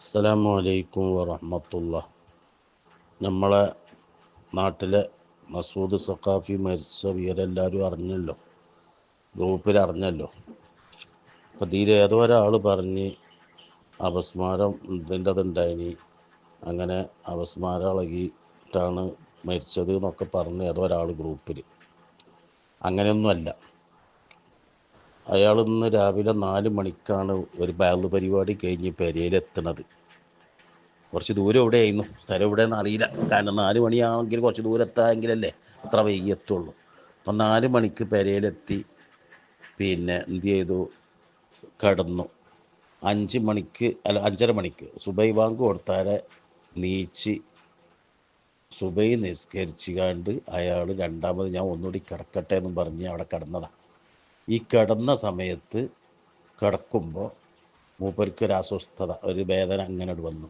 അസ്സലാമു അലൈക്കും വറഹമത്തുള്ള. നമ്മളെ നാട്ടിലെ മസൂദ് സഖാഫി മരിച്ച വിവരെല്ലാവരും അറിഞ്ഞല്ലോ. ഗ്രൂപ്പിൽ അറിഞ്ഞല്ലോ. അപ്പം തീരെ ഏതോ ഒരാൾ പറഞ്ഞ് അപസ്മാരം ഇതിന്റെ അങ്ങനെ അപസ്മാരം ഇളകിയിട്ടാണ് മരിച്ചത് എന്നൊക്കെ പറഞ്ഞ് ഏതോ ഒരാൾ ഗ്രൂപ്പിൽ അങ്ങനെയൊന്നുമല്ല. അയാൾ ഇന്ന് രാവിലെ നാല് മണിക്കാണ് ഒരു ബാങ്ക് പരിപാടി കഴിഞ്ഞ് പെരയിലെത്തണത് കുറച്ച് ദൂരം എവിടെയായിരുന്നു? സ്ഥലം എവിടെയെന്ന് അറിയില്ല. കാരണം നാല് മണിയാണെങ്കിൽ കുറച്ച് ദൂരം എത്താമെങ്കിലല്ലേ അത്ര വൈകി എത്തുള്ളൂ. അപ്പം നാല് മണിക്ക് പെരയിലെത്തി പിന്നെ എന്ത് ചെയ്തു? കടന്നു. അഞ്ച് മണിക്ക് അല്ല അഞ്ചര മണിക്ക് സുബൈ ബാങ്ക് കൊടുത്താലെ നീച്ച് സുബൈ നിസ്കരിച്ചു കണ്ട് അയാൾ രണ്ടാമത് ഞാൻ ഒന്നുകൂടി കിടക്കട്ടെ എന്നും പറഞ്ഞ് അവിടെ കിടന്നതാണ് ഈ കിടന്ന സമയത്ത് കിടക്കുമ്പോൾ മൂപ്പർക്ക് ഒരു അസ്വസ്ഥത ഒരു വേദന അങ്ങനെ വന്നു.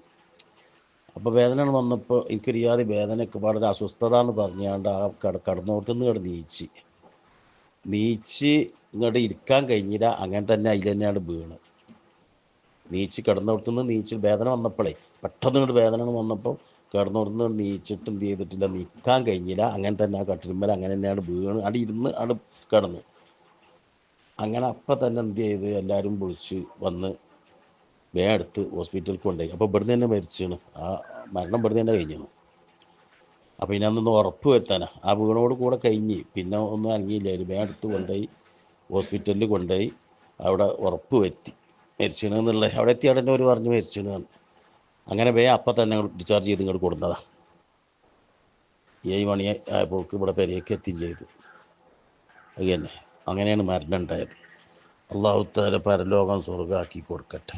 അപ്പോൾ വേദന വന്നപ്പോൾ എനിക്കൊരിയാതെ വേദനയൊക്കെ പാടൊരു അസ്വസ്ഥത എന്ന് പറഞ്ഞാണ്ട് ആ കട കടന്നോട്ടുനിന്ന് കട നീച്ച്. നീച്ച് ഇങ്ങോട്ട് ഇരിക്കാൻ കഴിഞ്ഞില്ല അങ്ങനെ തന്നെ അതിൽ തന്നെയാണ് വീണ്. നീച്ച് കിടന്നോട്ടുനിന്ന് നീച്ച് വേദന വന്നപ്പോഴേ പെട്ടെന്ന് ഇങ്ങോട്ട് വേദന വന്നപ്പോൾ കിടന്നോടുന്ന് നീച്ചിട്ട് എന്ത് ചെയ്തിട്ടില്ല നിൽക്കാൻ കഴിഞ്ഞില്ല അങ്ങനെ തന്നെ ആ കട്ടിലുമ്മൽ അങ്ങനെ തന്നെയാണ് വീണ് അവിടെ ഇരുന്ന് അവിടെ കിടന്നു. അങ്ങനെ അപ്പം തന്നെ എന്ത് ചെയ്ത് എല്ലാവരും വിളിച്ച് വന്ന് വേഗം എടുത്ത് ഹോസ്പിറ്റലിൽ കൊണ്ടുപോയി അപ്പോൾ ഇവിടുന്ന് തന്നെ മരിച്ചാണ്. ആ മരണം ഇവിടുന്ന് തന്നെ കഴിഞ്ഞാണ്. അപ്പോൾ ഇനി അന്നൊന്ന് ഉറപ്പ് വരുത്താനാ. ആ വീണോട് കൂടെ കഴിഞ്ഞ് പിന്നെ ഒന്നും അനങ്ങിയില്ലായിരുന്നു. വേഗം എടുത്ത് കൊണ്ടുപോയി ഹോസ്പിറ്റലിൽ കൊണ്ടുപോയി അവിടെ ഉറപ്പ് വരുത്തി. മരിച്ചണ് എന്നുള്ളത് അവിടെ എത്തി അവിടെ തന്നെ ഒരു പറഞ്ഞ് മരിച്ചണ് അങ്ങനെ വേ അപ്പം തന്നെ ഡിസ്ചാർജ് ചെയ്ത് ഇങ്ങോട്ട് കൊടുത്തതാണ് ഏഴ് മണി ആയപ്പോൾക്ക് ഇവിടെ പെരയൊക്കെ എത്തുകയും ചെയ്തു. അത് തന്നെ. അങ്ങനെയാണ് മരണം ഉണ്ടായത് അള്ളാഹുത്താല പരലോകം സ്വർഗമാക്കി കൊടുക്കട്ടെ.